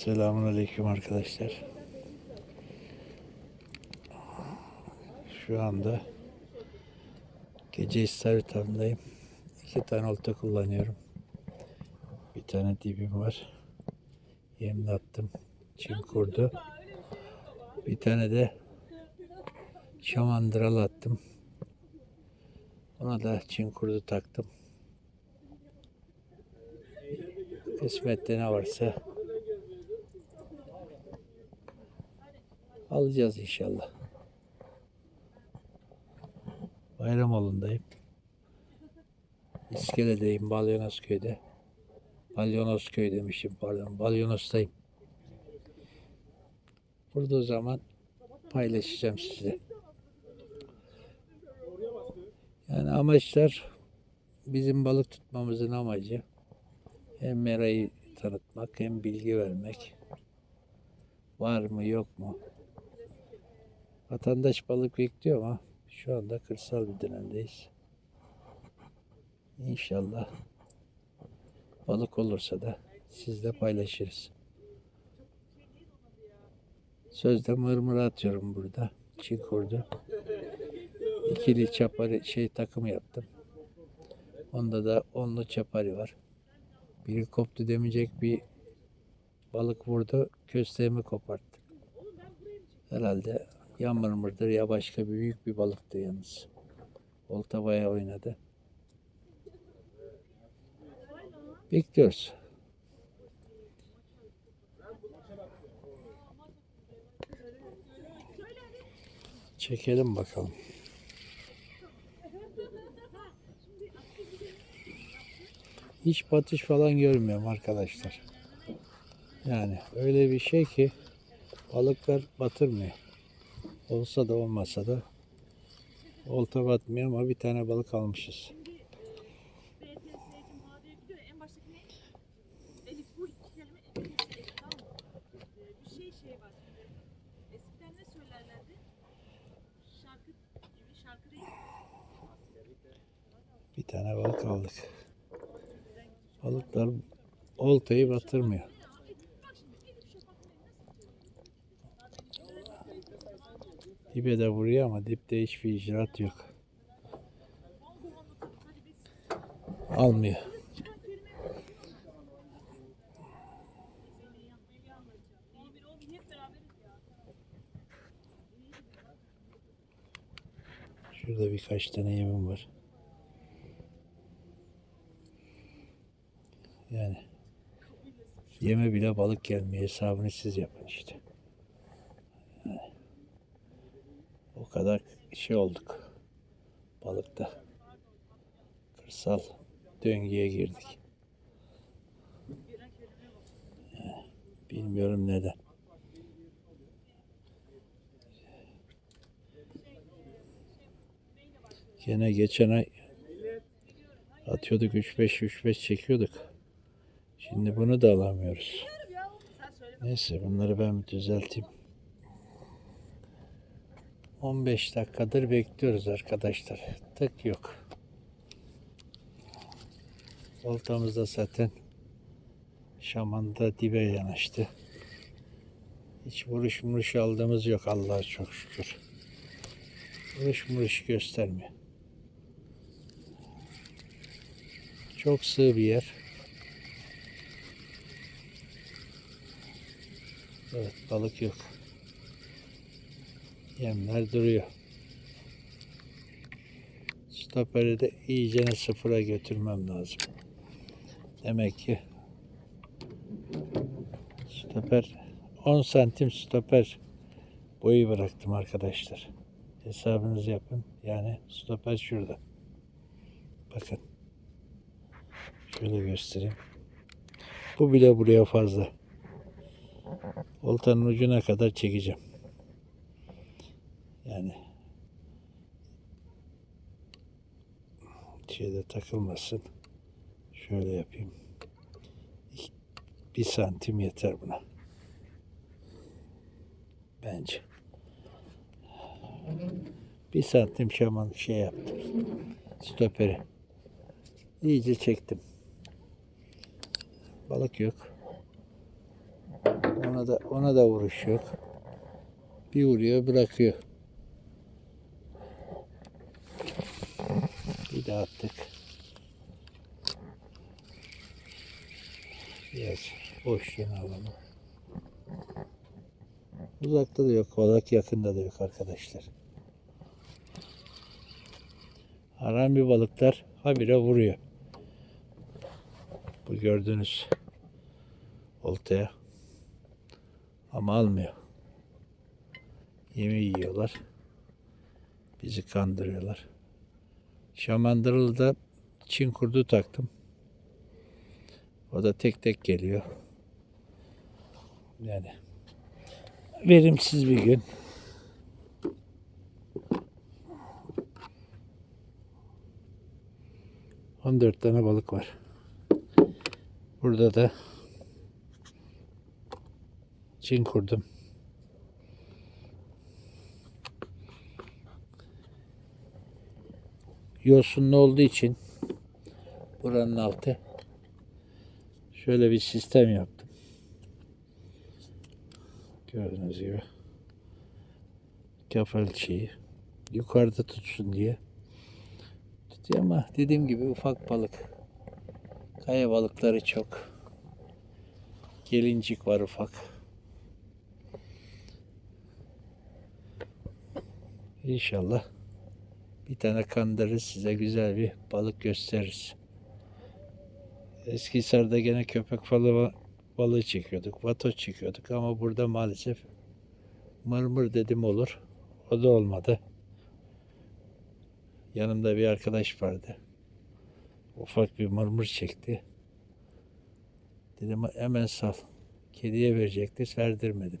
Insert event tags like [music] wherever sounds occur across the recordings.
Selamun Aleyküm arkadaşlar. Şu anda gece istavrit avındayım. İki tane olta kullanıyorum. Bir tane dibim var. Yemle attım. Çin kurdu. Bir tane de şamandıral attım. Ona da çin kurdu taktım. Kısmette ne varsa alacağız inşallah. Bayramoğlu'ndayım. İskele'deyim, Balyonosköy'de. Balyonosköy demişim pardon. Balyonos'tayım. Burada zaman paylaşacağım size. Yani amaçlar bizim balık tutmamızın amacı hem merayı tanıtmak hem bilgi vermek. Var mı yok mu? Vatandaş balık bekliyor ama şu anda kırsal bir dönemdeyiz. İnşallah balık olursa da sizle paylaşırız. Sözde mırmıra atıyorum burada. Çin kurdu. İkili çapari şey takımı yaptım. Onda da onlu çapari var. Biri koptu demeyecek bir balık vurdu. Kösteğimi koparttı. Herhalde ya mırmırdır ya başka bir büyük bir balıktı yalnız. Olta bayağı oynadı. Bekliyoruz. Çekelim bakalım. Hiç batış falan görmüyorum arkadaşlar. Yani öyle bir şey ki balıklar batırmıyor. Olsa da olmasa da olta batmıyor ama bir tane balık almışız. Bir tane balık aldık. Balıklar oltayı batırmıyor. Dibe de vuruyor ama dipte hiçbir icraat yok. Almıyor. Şurada birkaç tane yemim var. Yani yeme bile balık gelmiyor. Hesabını siz yapın işte. Yani o kadar şey olduk. Balıkta. Kırsal döngüye girdik. Bilmiyorum neden. Gene geçen ay atıyorduk 3-5 3-5 çekiyorduk. Şimdi bunu da alamıyoruz. Neyse bunları ben düzelteyim. 15 dakikadır bekliyoruz arkadaşlar. Tık yok. Oltamız da zaten şamanda dibe yanaştı. Hiç vuruş muruş aldığımız yok Allah'a çok şükür. Vuruş muruş göstermiyor. Çok sığ bir yer. Evet balık yok. Yemler duruyor. Stoperi de iyicene sıfıra götürmem lazım. Demek ki stoper 10 santim stoper boyu bıraktım arkadaşlar. Hesabınızı yapın. Yani stoper şurada. Bakın. Şöyle göstereyim. Bu bile buraya fazla. Oltanın ucuna kadar çekeceğim. Yani şeyde takılmasın. Şöyle yapayım. Bir santim yeter buna. Bence. Bir santim şaman şey yaptım. Stoperi. İyice çektim. Balık yok. Ona da ona da vuruş yok. Bir vuruyor bırakıyor. Attık. Biraz boş yine alalım. Uzakta da yok balık, yakında da yok arkadaşlar. Harami balıklar habire vuruyor. Bu gördüğünüz oltaya. Ama almıyor. Yemi yiyorlar. Bizi kandırıyorlar. Şamandırılı'da Çin kurdu taktım. O da tek tek geliyor. Yani verimsiz bir gün. On dört tane balık var. Burada da Çin kurdum. Yosunlu olduğu için buranın altı şöyle bir sistem yaptım. Gördüğünüz gibi. Kafel şeyi. Yukarıda tutsun diye. Tutuyor ama dediğim gibi ufak balık. Kaya balıkları çok. Gelincik var ufak. İnşallah bir tane kandırırız size güzel bir balık gösteririz. Eskisar'da gene köpek balığı balığı çekiyorduk, vato çekiyorduk ama burada maalesef mırmır dedim olur. O da olmadı. Yanımda bir arkadaş vardı. Ufak bir mırmır çekti. Dedim hemen sal. Kediye verecekti, verdirmedim.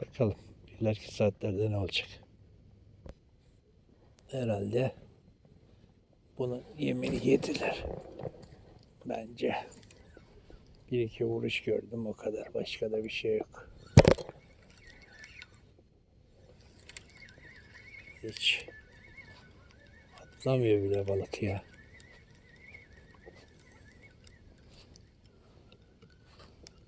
Bakalım ileriki saatlerde ne olacak. Herhalde bunun yemini yediler. Bence. Bir iki vuruş gördüm o kadar. Başka da bir şey yok. Hiç atlamıyor bile balık ya.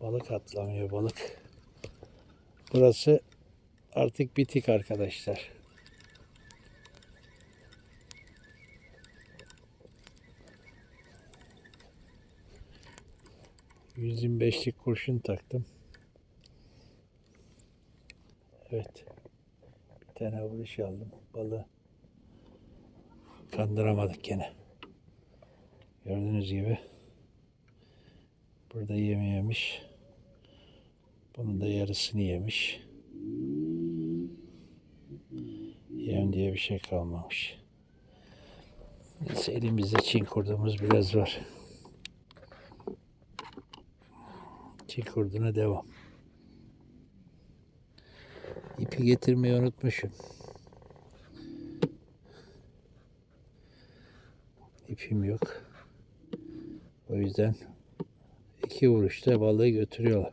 Balık atlamıyor balık. Burası artık bitik arkadaşlar. Beşlik kurşun taktım. Evet. Bir tane vuruş aldım. Balığı kandıramadık gene. Gördüğünüz gibi burada yemi yemiş. Bunun da yarısını yemiş. Yem diye bir şey kalmamış. Neyse elimizde Çin kurdumuz biraz var. Çin kurduna devam. İpi getirmeyi unutmuşum. İpim yok. O yüzden iki vuruşta balığı götürüyorlar.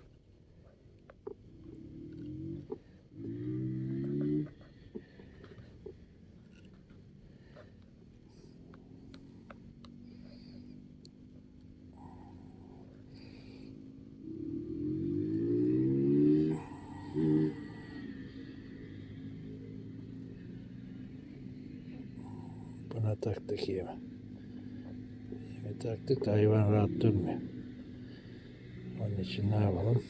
Buna taktık yemi. Taktık da hayvan rahat durmuyor. Onun için ne yapalım?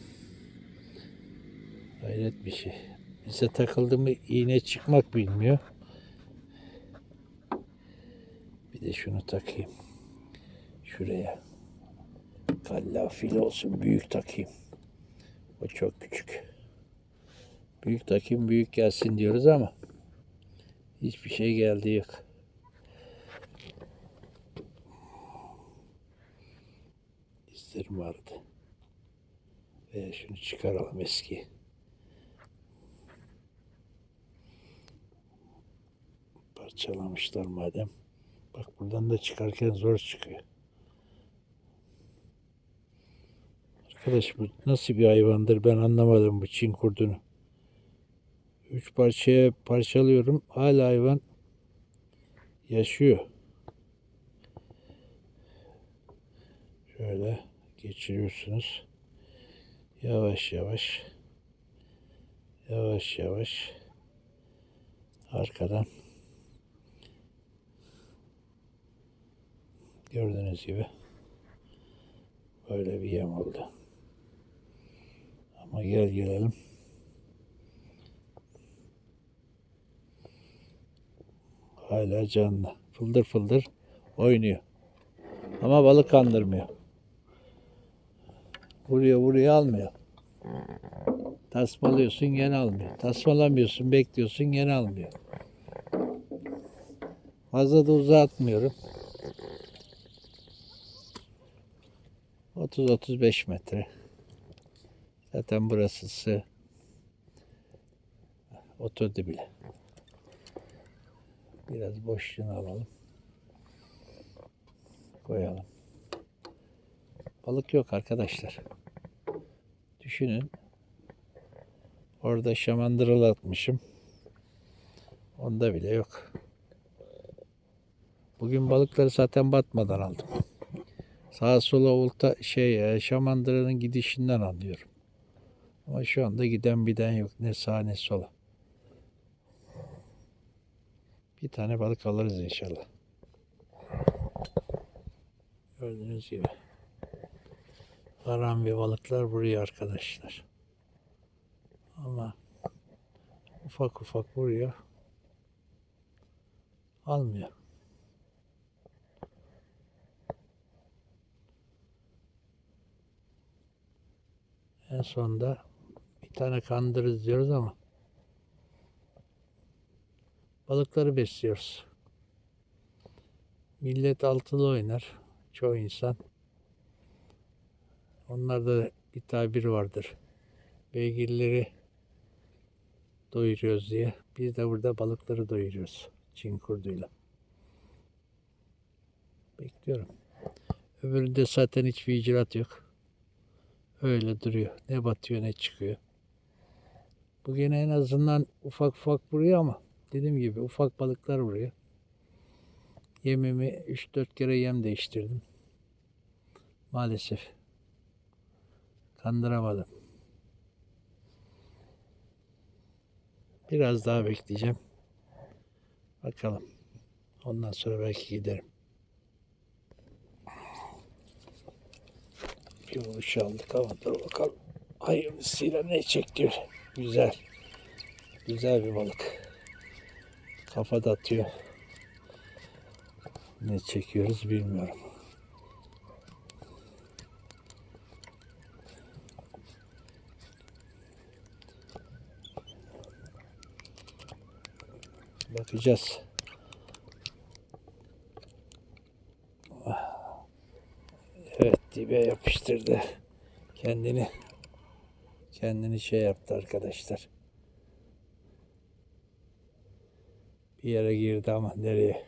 Hayret bir şey. Bize takıldı mı iğne çıkmak bilmiyor. Bir de şunu takayım. Şuraya. Kallafil olsun. Büyük takayım. O çok küçük. Büyük takayım büyük gelsin diyoruz ama hiçbir şey geldi yok. İzlerim vardı. Ve şunu çıkaralım eski. Parçalamışlar madem. Bak buradan da çıkarken zor çıkıyor. Arkadaş bu nasıl bir hayvandır ben anlamadım bu Çin kurdunu. Üç parçaya parçalıyorum. Hala hayvan yaşıyor. Şöyle geçiriyorsunuz. Yavaş yavaş yavaş yavaş arkadan gördüğünüz gibi böyle bir yem oldu. Ama gel gelelim. Hala canlı. Fıldır fıldır oynuyor. Ama balık kandırmıyor. Vuruyor vuruyor almıyor. Tasmalıyorsun gene almıyor. Tasmalamıyorsun bekliyorsun gene almıyor. Fazla da uzatmıyorum. 30-35 metre. Zaten burası sığ. Oturdu bile. Biraz boşluğunu alalım. Koyalım. Balık yok arkadaşlar. Düşünün. Orada şamandıralı atmışım. Onda bile yok. Bugün balıkları zaten batmadan aldım. Sağa sola olta şey e, şamandıranın gidişinden anlıyorum. Ama şu anda giden biden yok. Ne sağa ne sola. Bir tane balık alırız inşallah. Gördüğünüz gibi. Aran bir balıklar buraya arkadaşlar. Ama ufak ufak vuruyor. Almıyor. En sonunda bir tane kandırırız diyoruz ama balıkları besliyoruz. Millet altılı oynar. Çoğu insan. Onlarda bir tabir vardır. Beygirleri doyuruyoruz diye. Biz de burada balıkları doyuruyoruz. Çin kurduyla. Bekliyorum. Öbüründe zaten hiçbir icraat yok. Öyle duruyor. Ne batıyor ne çıkıyor. Bu gene en azından ufak ufak vuruyor ama dediğim gibi ufak balıklar vuruyor. Yemimi 3-4 kere yem değiştirdim. Maalesef. Kandıramadım. Biraz daha bekleyeceğim. Bakalım. Ondan sonra belki giderim. Bir vuruş aldık ama dur bakalım. Hayırlısıyla ne çekiyor? Güzel. Güzel bir balık. Kafa da atıyor. Ne çekiyoruz bilmiyorum. Bakacağız. Evet dibe yapıştırdı. Kendini kendini şey yaptı arkadaşlar. Bir yere girdi ama nereye?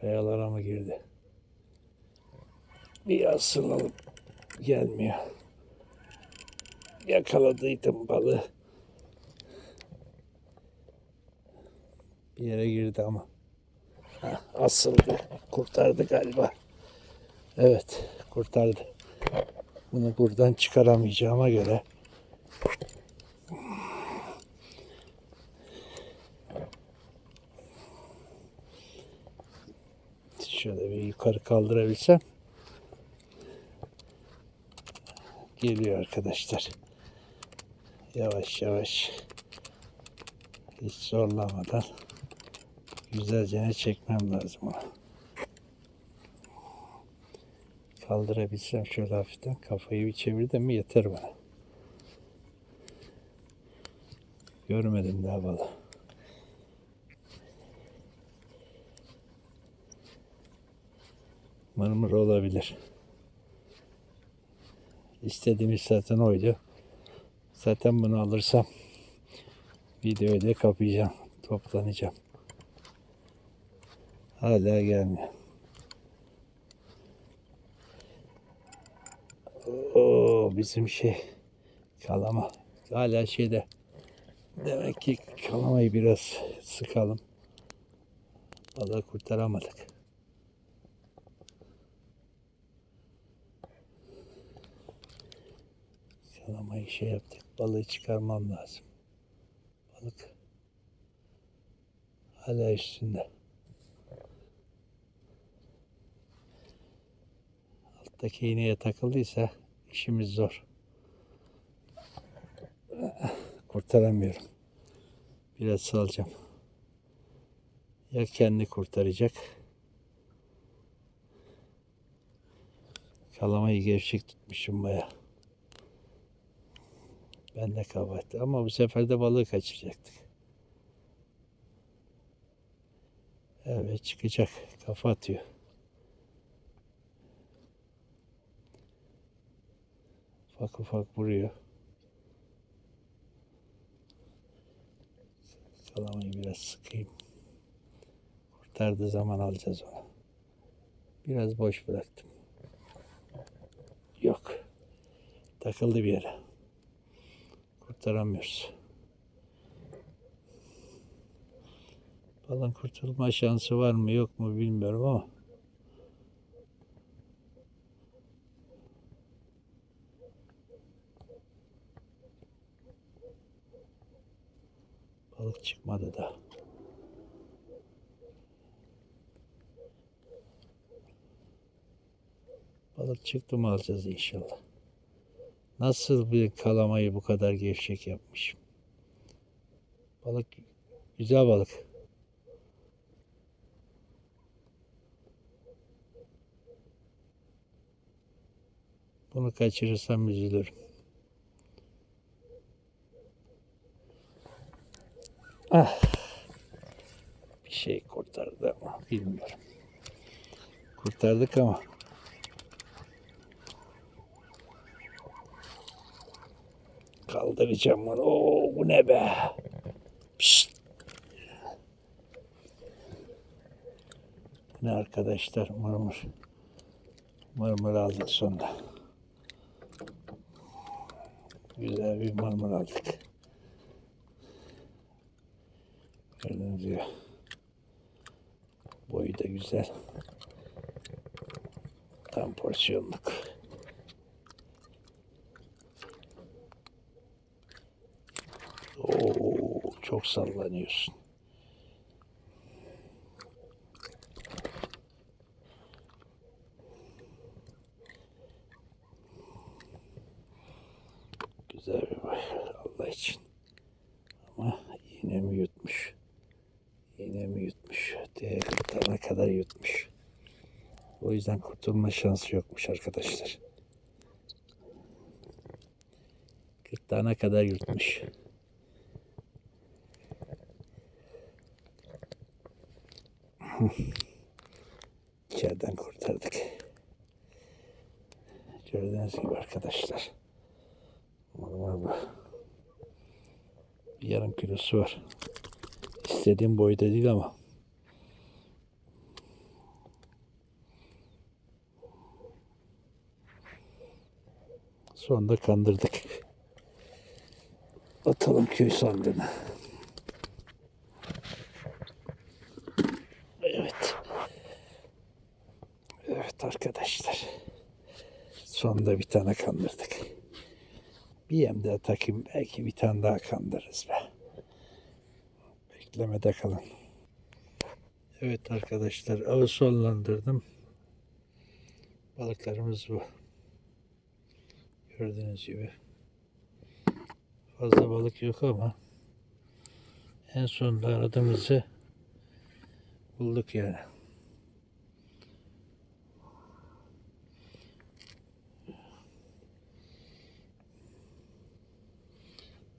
Kayalara mı girdi? Bir asılalım. Gelmiyor. Yakaladıydım balığı. Bir yere girdi ama. Hah, asıldı. Kurtardı galiba. Evet, kurtardı. Bunu buradan çıkaramayacağıma göre şöyle bir yukarı kaldırabilsem geliyor arkadaşlar. Yavaş yavaş hiç zorlamadan güzelce çekmem lazım onu. Kaldırabilsem şöyle hafiften kafayı bir çevirdim mi yeter bana. Görmedim daha balığı. Mırmır olabilir. İstediğimiz zaten oydu. Zaten bunu alırsam videoyu da kapayacağım. Toplanacağım. Hala gelmiyor. Oo bizim şey kalama. Hala şeyde. Demek ki kalamayı biraz sıkalım. Balığı kurtaramadık. Kalamayı şey yaptık. Balığı çıkarmam lazım. Balık hala üstünde. Alttaki iğneye takıldıysa işimiz zor. Kurtaramıyorum. Biraz salacağım. Ya kendi kurtaracak. Kalamayı gevşek tutmuşum baya. Ben de kabahat. Ama bu sefer de balığı kaçıracaktık. Evet çıkacak. Kafa atıyor. Ufak ufak vuruyor. Kalamayı biraz sıkayım. Kurtardığı zaman alacağız onu. Biraz boş bıraktım. Yok. Takıldı bir yere. Kurtaramıyoruz. Balın kurtulma şansı var mı yok mu bilmiyorum ama balık çıkmadı da. Balık çıktı mı alacağız inşallah. Nasıl bir kalamayı bu kadar gevşek yapmışım. Balık güzel balık. Bunu kaçırırsam üzülürüm. Ah. Bir şey kurtardı ama bilmiyorum. Kurtardık ama kaldıracağım bunu. Oo, bu ne be? Pişt. Ne arkadaşlar? Mırmır. Mırmır aldık sonunda. Güzel bir mırmır aldık. Gibi. Boyu da güzel. Tam porsiyonluk. Oo, çok sallanıyorsun. Güzel bir boy Allah için. Ama iğnemi yutmuş. İğnemi yutmuş. Diye gırtlağına kadar yutmuş. O yüzden kurtulma şansı yokmuş arkadaşlar. Gırtlağına kadar yutmuş. [laughs] İçeriden kurtardık. Gördüğünüz gibi arkadaşlar. Bir yarım kilosu var. İstediğim boyda değil ama. Sonunda kandırdık. Atalım köy sandığına. Evet. Evet arkadaşlar. Sonunda bir tane kandırdık. Bir yem daha takayım. Belki bir tane daha kandırırız be. Beklemede kalın. Evet arkadaşlar avı sonlandırdım. Balıklarımız bu. Gördüğünüz gibi. Fazla balık yok ama en sonunda aradığımızı bulduk yani.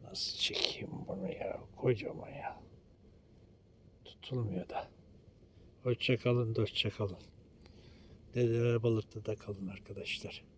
Nasıl çekeyim bunu ya? Kocaman ya. Tutulmuyor da. Hoşça kalın, kalın. Dedeler balıkta da kalın arkadaşlar.